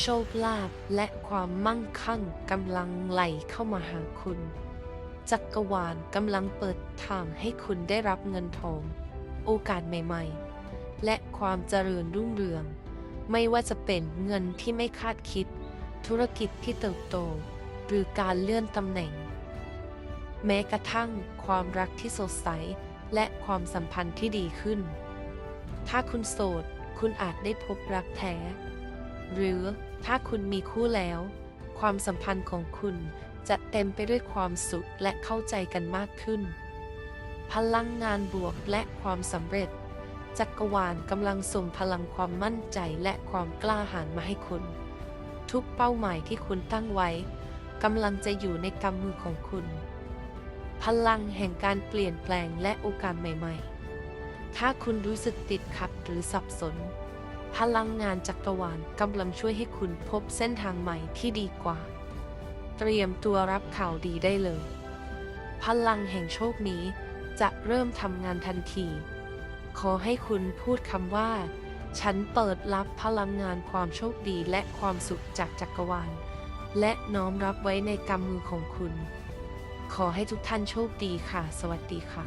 โชคลาภและความมั่งคั่งกำลังไหลเข้ามาหาคุณ จักรวาลกำลังเปิดทางให้คุณได้รับเงินทอง โอกาสใหม่ๆ และความเจริญรุ่งเรือง ไม่ว่าจะเป็นเงินที่ไม่คาดคิด ธุรกิจที่เติบโต หรือการเลื่อนตำแหน่ง แม้กระทั่งความรักที่สดใส และความสัมพันธ์ที่ดีขึ้น ถ้าคุณโสด คุณอาจได้พบรักแท้ หรือถ้าคุณมีคู่แล้ว ความสัมพันธ์ของคุณจะเต็มไปด้วยความสุขและเข้าใจกันมากขึ้น พลังงานบวกและความสำเร็จ จักรวาลกำลังส่งพลังความมั่นใจและความกล้าหาญมาให้คุณ ทุกเป้าหมายที่คุณตั้งไว้กำลังจะอยู่ในกำมือของคุณ พลังแห่งการเปลี่ยนแปลงและโอกาสใหม่ ๆ ถ้าคุณรู้สึกติดขัดหรือสับสน พลังงานจักรวาลกำลังช่วยให้คุณพบเส้นทางใหม่ที่ดีกว่า เตรียมตัวรับข่าวดีได้เลย พลังแห่งโชคนี้จะเริ่มทำงานทันที ขอให้คุณพูดคำว่า ฉันเปิดรับพลังงานความโชคดีและความสุขจากจักรวาล และน้อมรับไว้ในกำมือของคุณ ขอให้ทุกท่านโชคดีค่ะ สวัสดีค่ะ